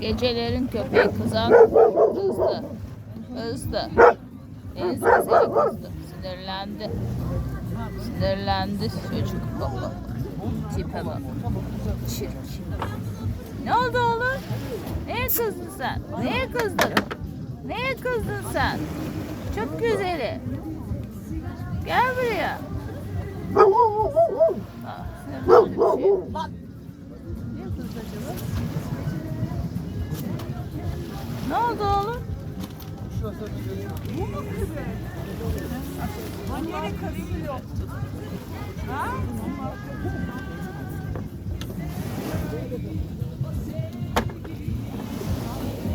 Gecelerin köpeği kızan kızdı. Kızdı. Deniz güzeli kızdı. Sinirlendi. Sinirlendi çocuk. Bak. Tipe bak. Çirkin. Ne oldu oğlum? Neye kızdın sen? Neye kızdın? Neye kızdın sen? Çok güzeli. Gel buraya. Ne oldu oğlum?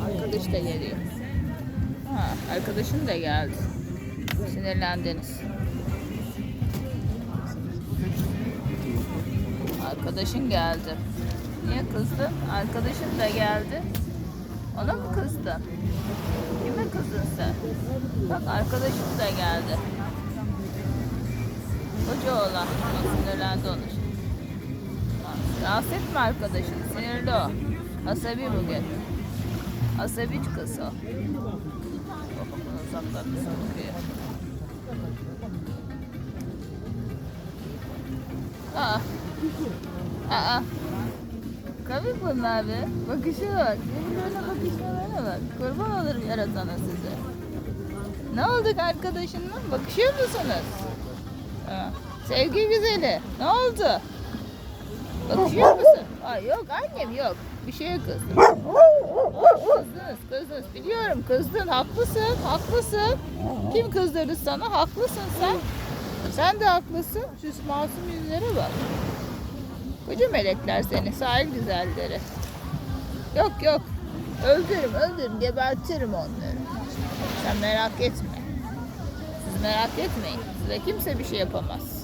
Arkadaş da geliyor. Ha, arkadaşın da geldi. Sinirlendiniz. Arkadaşın geldi. Niye kızdın? Arkadaşın da geldi. Ona mı kızdın? Kime kızdın sen? Bak arkadaşın da geldi. Koca oğlan. Sinirlendi için. Bak, Rahatsız etme arkadaşını. Sinirli o. Asabi bugün. Asabi kız o. Bak bakın uzaktan bakıyor. Aa. Aa. Komik bunlar be. Bakışa bak. Birbirlerine bakışmalarına bak. Kurban olurum yaratana size. Ne olduk arkadaşınla? Bakışıyor musunuz? Ha. Sevgi güzeli. Ne oldu? Bakışıyor musun? Ay yok annem yok. Bir şeye kızdım. Kızdınız, kızdınız. Biliyorum kızdın. Haklısın, haklısın. Kim kızdırdı sana? Haklısın sen. Sen de haklısın. Şu masum yüzlere bak. Koca melekler seni, sahil güzelleri. Yok yok. Öldürürüm, öldürürüm, gebertirim onları. Sen merak etme. Siz merak etmeyin. Size kimse bir şey yapamaz.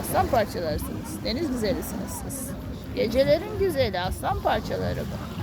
Aslan parçalarısınız. Deniz güzelisiniz siz. Gecelerin güzeli aslan parçaları bu.